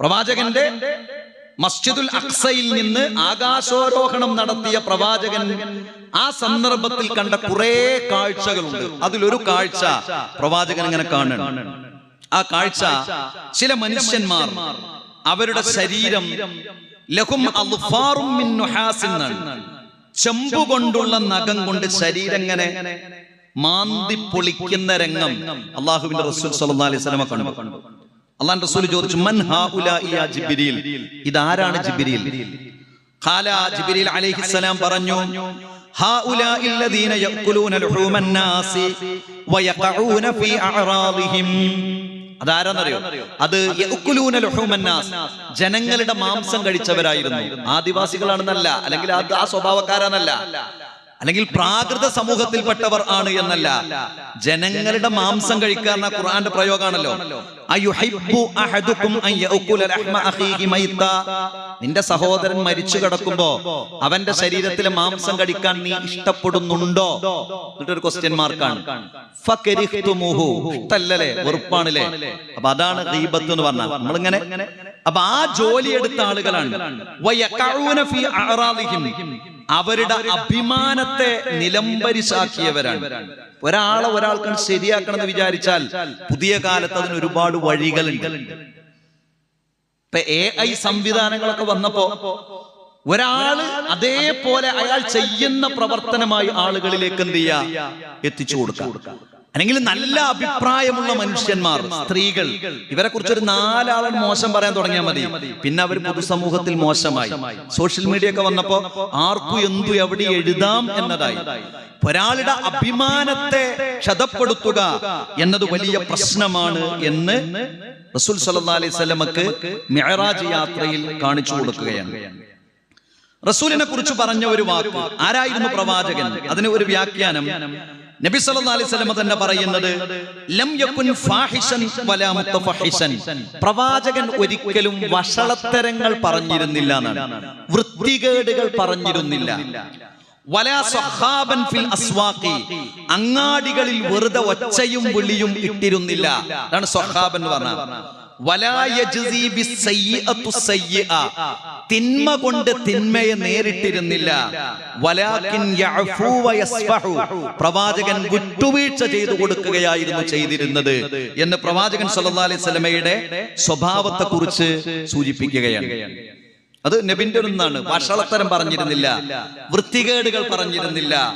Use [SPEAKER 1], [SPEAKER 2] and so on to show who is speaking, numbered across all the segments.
[SPEAKER 1] പ്രവാചകന്റെ മസ്ജിദുൽ അക്സയിൽ നിന്ന് ആകാശോരോഹണം നടത്തിയ പ്രവാചകൻ ആ സന്ദർഭത്തിൽ കണ്ട കുറെ കാഴ്ചകളുണ്ട്. അതിലൊരു കാഴ്ച പ്രവാചകൻ ഇങ്ങനെ കാണണം ആ കാഴ്ച ചില മനുഷ്യന്മാർ അവരുടെ ശരീരം ലഹും. ചെമ്പു കൊണ്ടുള്ള നഖം കൊണ്ട് ശരീരം ഇങ്ങനെ മാന്തി പൊളിക്കുന്ന രംഗം. അള്ളാഹുവിന്റെ റസൂൽ സല്ലല്ലാഹു അലൈഹി വസല്ലമ കണ്ടു. അള്ളാഹു റസൂൽ ചോദിച്ചു മൻ ഹാഉലാഇ യാ ജിബ്രീൽ ഇതാരാണ് ജിബ്രീൽ ഖാല ജിബ്രീൽ അലൈഹിസ്സലാം പറഞ്ഞു ഹാഉലാഇ الذين يأكلون لحوم الناس ويقعون في أعراضهم അതാരാന്നറിയോ അത് യഅ്കുലൂന ലുഹൂമന്നാസ്. ജനങ്ങളുടെ മാംസം കഴിച്ചവരായിരുന്നു ആദിവാസികളാണെന്നല്ല അല്ലെങ്കിൽ അത് ആ സ്വഭാവക്കാരാന്നല്ല അല്ലെങ്കിൽ പ്രാകൃത സമൂഹത്തിൽപ്പെട്ടവർ ആണ് എന്നല്ല. ജനങ്ങളുടെ മാംസം കഴിക്കാൻ എന്ന ഖുർആന്റെ പ്രയോഗമാണല്ലോ. നിന്റെ സഹോദരൻ മരിച്ചു കിടക്കുമ്പോ അവന്റെ ശരീരത്തിലെ മാംസം കഴിക്കാൻ നീ ഇഷ്ടപ്പെടുന്നുണ്ടോ? എന്നിട്ടൊരു ക്വസ്റ്റ്യൻ മാർക്കാണ് വെറുപ്പാണല്ലേ അപ്പൊ അതാണ് ഗീബത്ത് എന്ന് പറഞ്ഞാൽ നമ്മളിങ്ങനെ അപ്പൊ ആ ജോലി എടുത്ത ആളുകളാണ്. അവരുടെ അഭിമാനത്തെ നിലംപരിശാക്കിയവരാണ്. ഒരാളെ ഒരാൾക്ക് ശരിയാക്കണം എന്ന് വിചാരിച്ചാൽ പുതിയ കാലത്ത് അതിന് ഒരുപാട് വഴികളുണ്ട്. ഇപ്പൊ എ ഐ സംവിധാനങ്ങളൊക്കെ വന്നപ്പോ ഒരാൾ അതേപോലെ അയാൾ ചെയ്യുന്ന പ്രവർത്തനമായി ആളുകളിലേക്ക് എന്ത് ചെയ്യാ? എത്തിച്ചു കൊടുക്കാം. അല്ലെങ്കിൽ നല്ല അഭിപ്രായമുള്ള മനുഷ്യന്മാർ സ്ത്രീകൾ ഇവരെ കുറിച്ച് ഒരു നാലാളൻ മോശം പറയാൻ തുടങ്ങിയാൽ മതി. പിന്നെ അവർ പൊതുസമൂഹത്തിൽ മോശമായി. സോഷ്യൽ മീഡിയ ഒക്കെ വന്നപ്പോ ആർക്കും എന്തു എവിടെ എഴുതാം എന്നതായി. ഒരാളുടെ അഭിമാനത്തെ ക്ഷതപ്പെടുത്തുക എന്നത് വലിയ പ്രശ്നമാണ് എന്ന് റസൂൽ സല്ലാ അലൈഹി സ്വലമക്ക് മെഹറാജ് യാത്രയിൽ കാണിച്ചു കൊടുക്കുകയാണ്. റസൂലിനെ കുറിച്ച് പറഞ്ഞ ഒരു വാക്ക് ആരായിരുന്നു പ്രവാചകൻ? അതിന് ഒരു വ്യാഖ്യാനം. നബി അലൈഹി വസല്ലം തന്നെ പറയുന്നത് ലം യകുൻ വലാ പ്രവാചകൻ ഒരിക്കലും വഷളത്തരങ്ങൾ പറഞ്ഞിരുന്നില്ല എന്നാണ്. വൃത്തികേടുകൾ പറഞ്ഞിരുന്നില്ല. ഫിൽ അസ്വാഖി. അങ്ങാടികളിൽ വെറുതെ ഒച്ചയും വിളിയും ഇട്ടിരുന്നില്ല. അതാണ് സ്വഹാബൻ എന്ന് പറഞ്ഞാൽ തിന്മ കൊണ്ട് തിന്മയെ നേരിട്ടിരുന്നില്ല. പ്രവാചകൻ വിട്ടുവീഴ്ച ചെയ്തു കൊടുക്കുകയായിരുന്നു ചെയ്തിരുന്നത് എന്ന് പ്രവാചകൻ സല്ലി അലൈഹി വസല്ലമയുടെ സ്വഭാവത്തെ കുറിച്ച് സൂചിപ്പിക്കുകയാണ്. അത് നബിന്റെ ഒന്നാണ്. വഷളത്തരം പറഞ്ഞിരുന്നില്ല. വൃത്തികേടുകൾ പറഞ്ഞിരുന്നില്ല.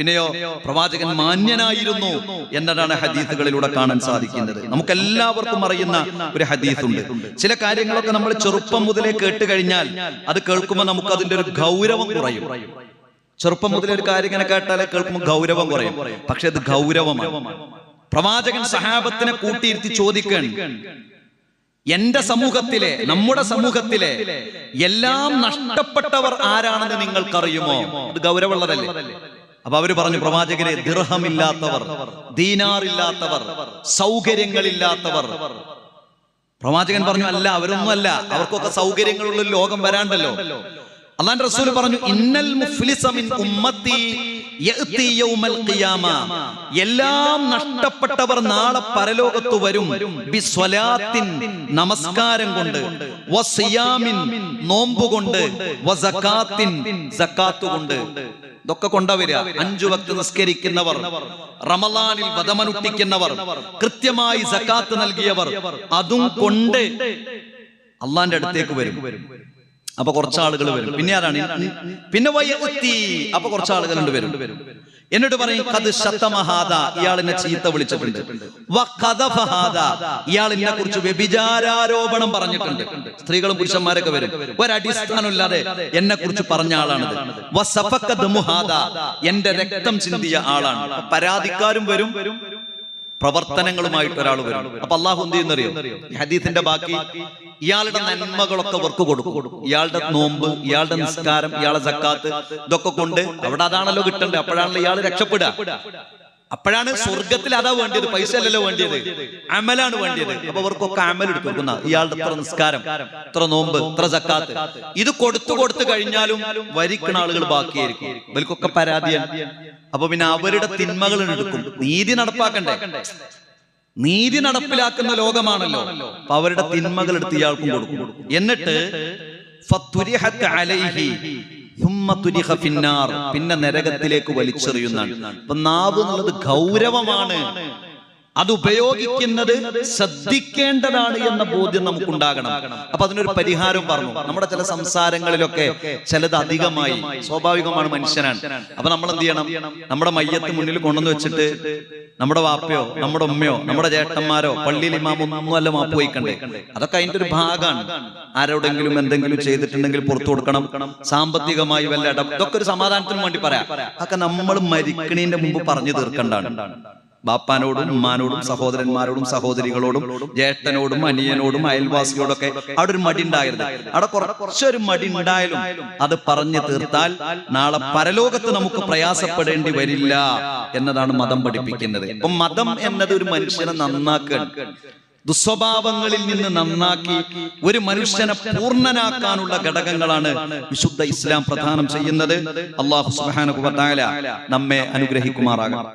[SPEAKER 1] പിന്നെയോ പ്രവാചകൻ മാന്യനായിരുന്നു എന്നതാണ് ഹദീസുകളിലൂടെ കാണാൻ സാധിക്കുന്നത്. നമുക്ക് എല്ലാവർക്കും അറിയുന്ന ഒരു ഹദീസ് ഉണ്ട് ചില കാര്യങ്ങളൊക്കെ നമ്മൾ ചെറുപ്പം മുതലേ കേട്ട് കഴിഞ്ഞാൽ അത് കേൾക്കുമ്പോൾ നമുക്ക് അതിന്റെ ഒരു ഗൗരവം കുറയും. ചെറുപ്പം മുതലേ ഒരു കാര്യം ഇങ്ങനെ കേട്ടാലേ കേൾക്കുമ്പോൾ ഗൗരവം കുറയും. പക്ഷെ അത് ഗൗരവമാണ്. പ്രവാചകൻ സഹാബത്തിനെ കൂട്ടിയിരുത്തി ചോദിക്കണം എന്റെ സമൂഹത്തിലെ നമ്മുടെ സമൂഹത്തിലെ എല്ലാം നഷ്ടപ്പെട്ടവർ ആരാണെന്ന് നിങ്ങൾക്കറിയുമോ? അത് ഗൗരവമുള്ളതല്ലേ? അപ്പൊ അവർ പറഞ്ഞു പ്രവാചകരെ ദിർഹമില്ലാത്തവർ ദീനാറില്ലാത്തവർ സൗകര്യങ്ങളില്ലാത്തവർ. പ്രവാചകൻ പറഞ്ഞു അല്ല അവരൊന്നും അല്ല അവർക്കൊക്കെ സൗകര്യങ്ങളുള്ള ലോകം വരാണ്ടല്ലോ. അള്ളാൻ റസൂൽ പറഞ്ഞു ഇന്നൽ മുഫ്ലിസമിൻ ഉമ്മത്തി എല്ലാം നഷ്ടപ്പെട്ടവർ നാളെ പരലോകത്ത് വരും. നമസ്കാരം കൊണ്ട് നോമ്പുകൊണ്ട് കൊണ്ട്. ഇതൊക്കെ കൊണ്ടുവരിക അഞ്ചു വക്ത് നിസ്കരിക്കുന്നവർ. റമലാനിൽ വധമനുഷ്ഠിക്കുന്നവർ കൃത്യമായി സക്കാത്ത് നൽകിയവർ. അതും കൊണ്ട് അള്ളാന്റെ അടുത്തേക്ക് വരും. അപ്പൊ കുറച്ചാളുകൾ വരും. പിന്നെ ആരാണ്? പിന്നെ വയ്യ അപ്പൊ കുറച്ചാളുകൾ വരും. എന്നിട്ട് പറയും കത് ശതമഹാദ ഇയാൾ എന്നെ ചീത്ത വിളിച്ചിട്ടുണ്ട്. ഇയാൾ എന്നെ കുറിച്ച് വ്യഭിചാരോപണം പറഞ്ഞിട്ടുണ്ട്. സ്ത്രീകളും പുരുഷന്മാരൊക്കെ വരും. ഒരടിസ്ഥാനമില്ലാതെ എന്നെ കുറിച്ച് പറഞ്ഞ ആളാണിത്. ദമുഹാദ, എന്റെ രക്തം ചിന്തിയ ആളാണ്. പരാതിക്കാരും വരും. പ്രവർത്തനങ്ങളുമായിട്ട് ഒരാൾ വരും. അപ്പൊ അള്ളാഹു എന്ത് ചെയ്യുന്നറിയോ? ഈ ഹദീസിന്റെ ബാക്കി ഇയാളുടെ നന്മകളൊക്കെ വർക്ക് കൊടുക്കും. ഇയാളുടെ നോമ്പ് ഇയാളുടെ നിസ്കാരം ഇയാളെ സക്കാത്ത് ഇതൊക്കെ കൊണ്ട് അവിടെ അതാണല്ലോ കിട്ടേണ്ടത്. അപ്പോഴാണല്ലോ ഇയാൾ രക്ഷപ്പെടുക. അപ്പോഴാണ് സ്വർഗത്തിൽ അതാ വേണ്ടിയത്. പൈസ അല്ലല്ലോ വേണ്ടിയത്. അമലാണ് വേണ്ടിയത്. അപ്പൊ അവർക്കൊക്കെ അമൽ എടുത്തു കൊടുക്കുന്ന ഇയാളുടെ ഇത്ര നിസ്കാരം ഇത്ര നോമ്പ് ഇത്ര സക്കാത്ത്. ഇത് കൊടുത്തു കൊടുത്തു കഴിഞ്ഞാലും വരിക്കണ ആളുകൾ ബാക്കിയായിരിക്കും. ഇവർക്കൊക്കെ പരാതിയാണ്. അപ്പൊ പിന്നെ അവരുടെ തിന്മകൾ എടുക്കും. നീതി നടപ്പാക്കണ്ടേ നീതി നടപ്പിലാക്കുന്ന ലോകമാണല്ലോ. അപ്പൊ അവരുടെ തിന്മകൾ എടുത്ത് ഇയാൾക്കും കൊടുക്കും. എന്നിട്ട് പിന്നെ നരകത്തിലേക്ക് വലിച്ചെറിയുന്നതാണ്. അപ്പൊ നാവ് എന്നുള്ളത് ഗൗരവമാണ്. അത് ഉപയോഗിക്കുന്നത് ശ്രദ്ധിക്കേണ്ടതാണ് എന്ന ബോധ്യം നമുക്കുണ്ടാകണം. അപ്പൊ അതിനൊരു പരിഹാരം പറഞ്ഞു. നമ്മുടെ ചില സംസാരങ്ങളിലൊക്കെ ചിലത് അധികമായി സ്വാഭാവികമാണ് മനുഷ്യനാണ്. അപ്പൊ നമ്മൾ എന്ത് ചെയ്യണം? നമ്മുടെ മയ്യത്ത് മുന്നിൽ കൊണ്ടുവന്ന് വെച്ചിട്ട് നമ്മുടെ വാപ്പയോ നമ്മുടെ ഉമ്മയോ നമ്മുടെ ചേട്ടന്മാരോ പള്ളിയിൽ ഇമാമൊന്നും അല്ല മാപ്പ് വയ്ക്കണ്ടേ അതൊക്കെ അതിന്റെ ഒരു ഭാഗമാണ് ആരോടെങ്കിലും എന്തെങ്കിലും ചെയ്തിട്ടുണ്ടെങ്കിൽ പുറത്തു കൊടുക്കണം. സാമ്പത്തികമായി വല്ല ഇടം ഇതൊക്കെ ഒരു സമാധാനത്തിന് വേണ്ടി പറയാം. അതൊക്കെ നമ്മൾ മരിക്കണീന്റെ മുമ്പ് പറഞ്ഞു തീർക്കണ്ടാണ് ബാപ്പാനോടും ഉമ്മാനോടും സഹോദരന്മാരോടും സഹോദരികളോടും ജ്യേഷ്ഠനോടും അനിയനോടും അയൽവാസിയോടൊക്കെ അവിടെ ഒരു മടി ഉണ്ടായിരുന്നു അവിടെ കുറച്ചൊരു മടി ഉണ്ടായാലും അത് പറഞ്ഞു തീർത്താൽ നാളെ പരലോകത്ത് നമുക്ക് പ്രയാസപ്പെടേണ്ടി വരില്ല എന്നതാണ് മതം പഠിപ്പിക്കുന്നത്. ഇപ്പൊ മതം എന്നത് ഒരു മനുഷ്യനെ നന്നാക്കാൻ ദുസ്വഭാവങ്ങളിൽ നിന്ന് നന്നാക്കി ഒരു മനുഷ്യനെ പൂർണനാക്കാനുള്ള ഘടകങ്ങളാണ് വിശുദ്ധ ഇസ്ലാം പ്രധാനം ചെയ്യുന്നത്. അള്ളാഹു സുബാന നമ്മെ അനുഗ്രഹിക്കുമാറാകണം